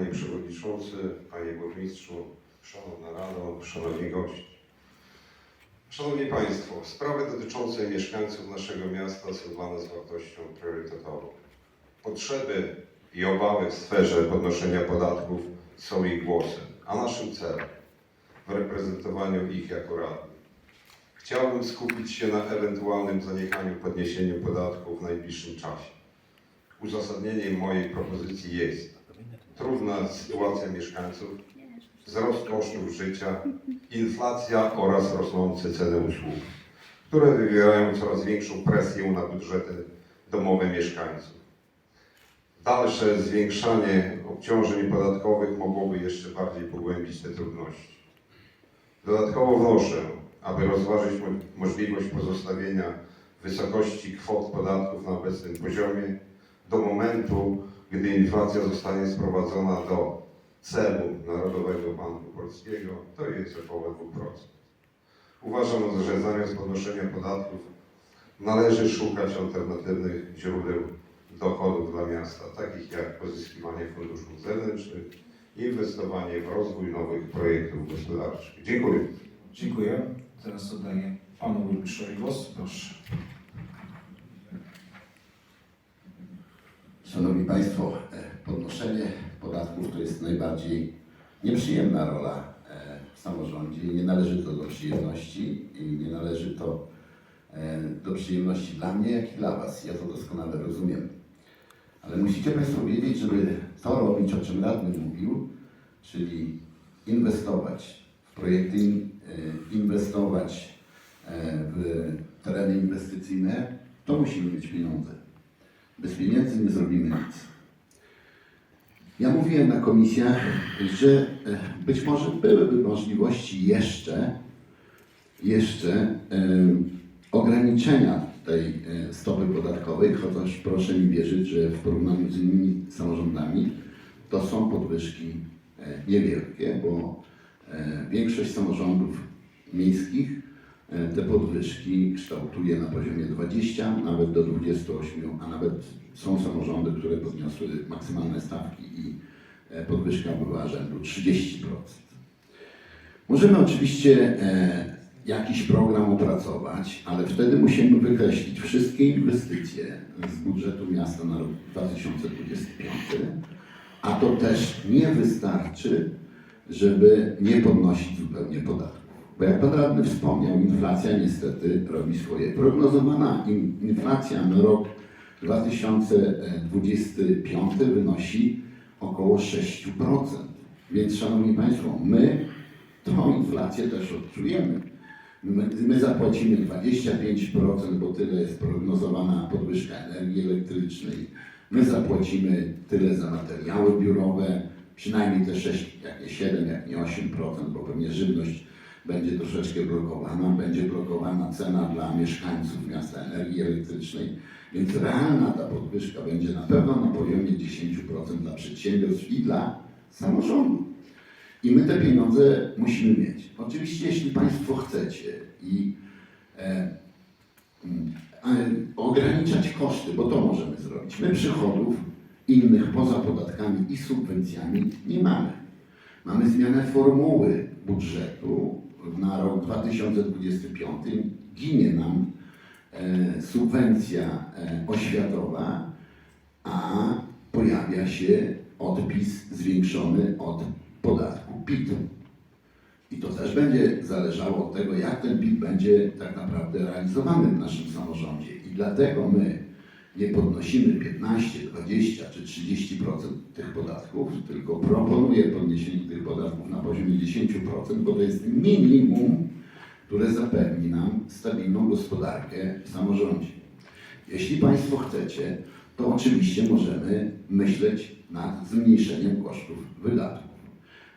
Panie Przewodniczący, Panie Burmistrzu, Szanowna Rado, Szanowni goście. Szanowni Państwo, sprawy dotyczące mieszkańców naszego miasta są dla nas wartością priorytetową. Potrzeby i obawy w sferze podnoszenia podatków są ich głosem, a naszym celem w reprezentowaniu ich jako radnych. Chciałbym skupić się na ewentualnym zaniechaniu podniesienia podatków w najbliższym czasie. Uzasadnieniem mojej propozycji jest trudna sytuacja mieszkańców, wzrost kosztów życia, inflacja oraz rosnące ceny usług, które wywierają coraz większą presję na budżety domowe mieszkańców. Dalsze zwiększanie obciążeń podatkowych mogłoby jeszcze bardziej pogłębić te trudności. Dodatkowo wnoszę, aby rozważyć mo- możliwość pozostawienia wysokości kwot podatków na obecnym poziomie do momentu, gdy inflacja zostanie sprowadzona do celu Narodowego Banku Polskiego, to jest około 2%. Uważam, że zamiast podnoszenia podatków należy szukać alternatywnych źródeł dochodów dla miasta, takich jak pozyskiwanie funduszów zewnętrznych, inwestowanie w rozwój nowych projektów gospodarczych. Dziękuję. Dziękuję. Teraz oddaję panu burmistrzowi głos. Proszę. Szanowni Państwo, e, podnoszenie podatków to jest najbardziej nieprzyjemna rola e, w samorządzie nie należy to do przyjemności i nie należy to e, do przyjemności dla mnie, jak i dla Was. Ja to doskonale rozumiem. Ale musicie Państwo wiedzieć, żeby to robić, o czym radny mówił, czyli inwestować w projekty, in- inwestować w tereny inwestycyjne, to musimy mieć pieniądze. Bez pieniędzy nie zrobimy nic. Ja mówiłem na komisjach, że e, być może byłyby możliwości jeszcze, jeszcze em, ograniczenia tej e, stopy podatkowej, chociaż proszę mi wierzyć, że w porównaniu z innymi samorządami to są podwyżki e, niewielkie, bo e, większość samorządów miejskich e, te podwyżki kształtuje na poziomie 20, nawet do 28, a nawet są samorządy, które podniosły maksymalne stawki i e, podwyżka była rzędu 30%. Możemy oczywiście e, jakiś program opracować, ale wtedy musimy wykreślić wszystkie inwestycje z budżetu miasta na rok 2025, a to też nie wystarczy, żeby nie podnosić zupełnie podatków. Bo jak pan radny wspomniał, inflacja niestety robi swoje. Prognozowana in, inflacja na rok 2025 wynosi około 6%. Więc szanowni Państwo, my tą inflację też odczujemy. My, my zapłacimy 25%, bo tyle jest prognozowana podwyżka energii elektrycznej. My zapłacimy tyle za materiały biurowe, przynajmniej te 6, jak nie 7, jak nie 8%, bo pewnie żywność będzie troszeczkę blokowana, będzie blokowana cena dla mieszkańców miasta energii elektrycznej, więc realna ta podwyżka będzie na pewno na poziomie 10% dla przedsiębiorstw i dla samorządu. I my te pieniądze musimy mieć. Oczywiście, jeśli Państwo chcecie i e, mm, e, ograniczać koszty, bo to możemy zrobić. My przychodów innych poza podatkami i subwencjami nie mamy. Mamy zmianę formuły budżetu na rok 2025. Ginie nam e, subwencja e, oświatowa, a pojawia się odpis zwiększony od podatku PIT. I to też będzie zależało od tego, jak ten PIT będzie tak naprawdę realizowany w naszym samorządzie. I dlatego my nie podnosimy 15, 20 czy 30% tych podatków, tylko proponuję podniesienie tych podatków na poziomie 10%, bo to jest minimum, które zapewni nam stabilną gospodarkę w samorządzie. Jeśli Państwo chcecie, to oczywiście możemy myśleć nad zmniejszeniem kosztów wydatków.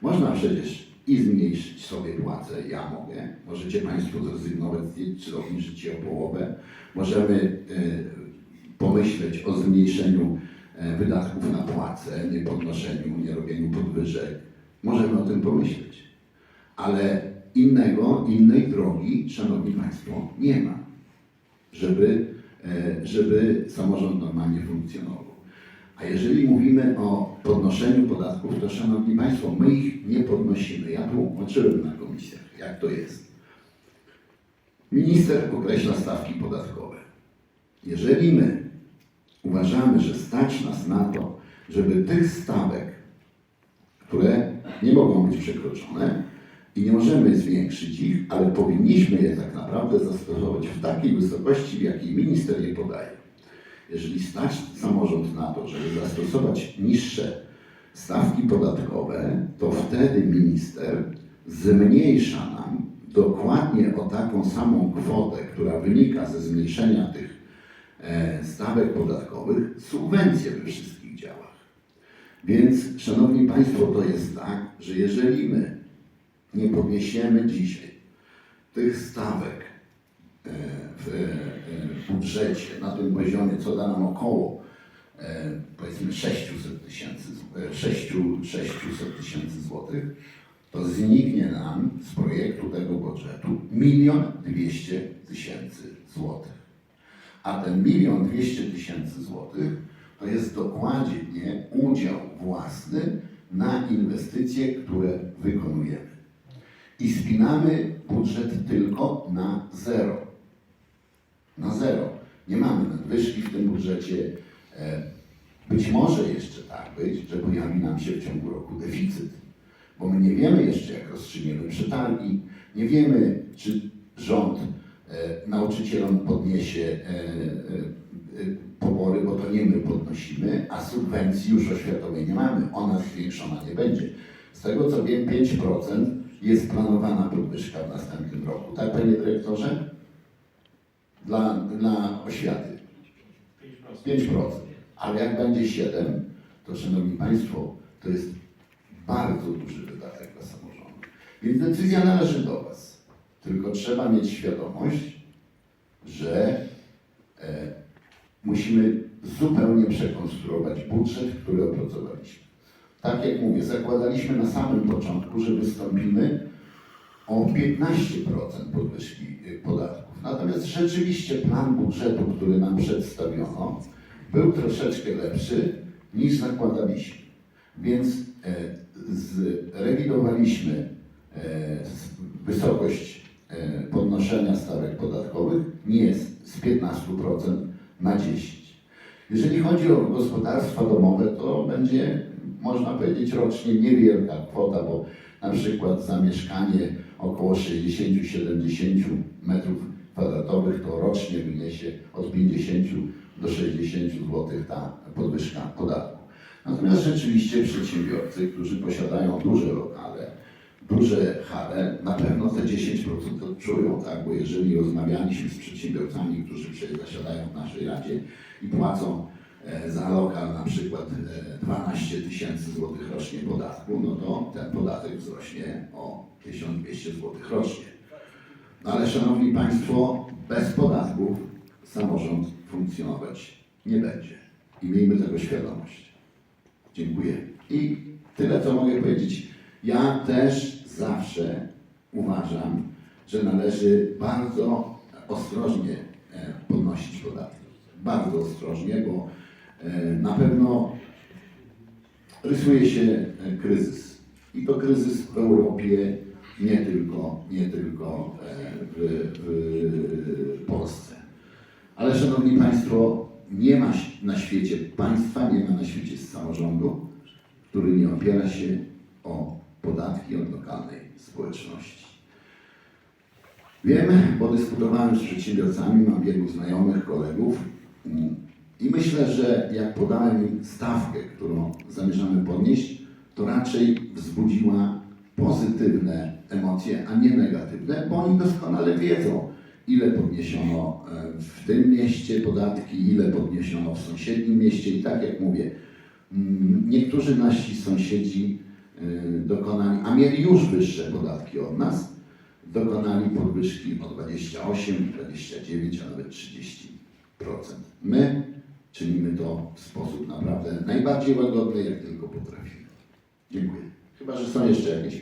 Można przecież i zmniejszyć sobie płacę, ja mogę, możecie Państwo zrezygnować z niej, czy obniżyć je o połowę. Możemy e, pomyśleć o zmniejszeniu e, wydatków na płace, nie podnoszeniu, nie robieniu podwyżek. Możemy o tym pomyśleć. Ale innego, innej drogi, Szanowni Państwo, nie ma, żeby, e, żeby samorząd normalnie funkcjonował. A jeżeli mówimy o podnoszeniu podatków, to Szanowni Państwo, my ich nie podnosimy. Ja tłumaczyłem na komisjach, jak to jest. Minister określa stawki podatkowe. Jeżeli my uważamy, że stać nas na to, żeby tych stawek, które nie mogą być przekroczone i nie możemy zwiększyć ich, ale powinniśmy je tak naprawdę zastosować w takiej wysokości, w jakiej minister je podaje. Jeżeli stać samorząd na to, żeby zastosować niższe stawki podatkowe, to wtedy minister zmniejsza nam dokładnie o taką samą kwotę, która wynika ze zmniejszenia tych stawek podatkowych, subwencje we wszystkich działach. Więc, Szanowni Państwo, to jest tak, że jeżeli my nie podniesiemy dzisiaj tych stawek e, w e, budżecie na tym poziomie, co da nam około e, powiedzmy 600 tysięcy, e, 6 600 tysięcy złotych, to zniknie nam z projektu tego budżetu milion dwieście tysięcy złotych. A ten milion dwieście tysięcy złotych to jest dokładnie udział własny na inwestycje, które wykonujemy. I spinamy budżet tylko na zero. Na zero. Nie mamy nadwyżki w tym budżecie. E, Być może jeszcze tak być, że pojawi nam się w ciągu roku deficyt, bo my nie wiemy jeszcze, jak rozstrzygniemy przetargi, nie wiemy, czy rząd nauczycielom podniesie e, e, e, pobory, bo to nie my podnosimy, a subwencji już oświatowej nie mamy, ona zwiększona nie będzie. Z tego co wiem, 5% jest planowana podwyżka w następnym roku. Tak, panie dyrektorze? Dla, dla oświaty. 5%. Ale jak będzie 7, to szanowni państwo, to jest bardzo duży wydatek dla samorządu. Więc decyzja należy do Was. Tylko trzeba mieć świadomość, że e, musimy zupełnie przekonstruować budżet, który opracowaliśmy. Tak jak mówię, zakładaliśmy na samym początku, że wystąpimy o 15% podwyżki y, podatków. Natomiast rzeczywiście plan budżetu, który nam przedstawiono, był troszeczkę lepszy niż zakładaliśmy. Więc e, zrewidowaliśmy e, wysokość e, podnoszenia stawek podatkowych nie z, z 15% na 10%. Jeżeli chodzi o gospodarstwa domowe, to będzie, można powiedzieć, rocznie niewielka kwota, bo na przykład za mieszkanie około 60-70 metrów kwadratowych to rocznie wyniesie od 50 do 60 zł ta podwyżka podatku. Natomiast rzeczywiście przedsiębiorcy, którzy posiadają duże lokale, duże hale, na pewno te 10% odczują, tak? Bo jeżeli rozmawialiśmy z przedsiębiorcami, którzy zasiadają w naszej Radzie i płacą e, za lokal na przykład e, 12 tysięcy złotych rocznie podatku, no to ten podatek wzrośnie o 1200 złotych rocznie. No ale Szanowni Państwo, bez podatków samorząd funkcjonować nie będzie. I miejmy tego świadomość. Dziękuję. I tyle, co mogę powiedzieć. Ja też zawsze uważam, że należy bardzo ostrożnie e, podnosić podatki. Bardzo ostrożnie, bo e, na pewno rysuje się e, kryzys. I to kryzys w Europie, nie tylko, nie tylko w, w Polsce. Ale Szanowni Państwo, nie ma na świecie państwa, nie ma na świecie samorządu, który nie opiera się o podatki od lokalnej społeczności. Wiem, bo dyskutowałem z przedsiębiorcami, mam wielu znajomych, kolegów mm, i myślę, że jak podałem im stawkę, którą zamierzamy podnieść, to raczej wzbudziła pozytywne emocje, a nie negatywne, bo oni doskonale wiedzą, ile podniesiono e, w tym mieście podatki, ile podniesiono w sąsiednim mieście i tak jak mówię, mm, niektórzy nasi sąsiedzi dokonali, a mieli już wyższe podatki od nas, dokonali podwyżki o 28, 29, a nawet 30%. My czynimy to w sposób naprawdę najbardziej łagodny, jak tylko potrafimy. Dziękuję. Chyba, że są jeszcze jakieś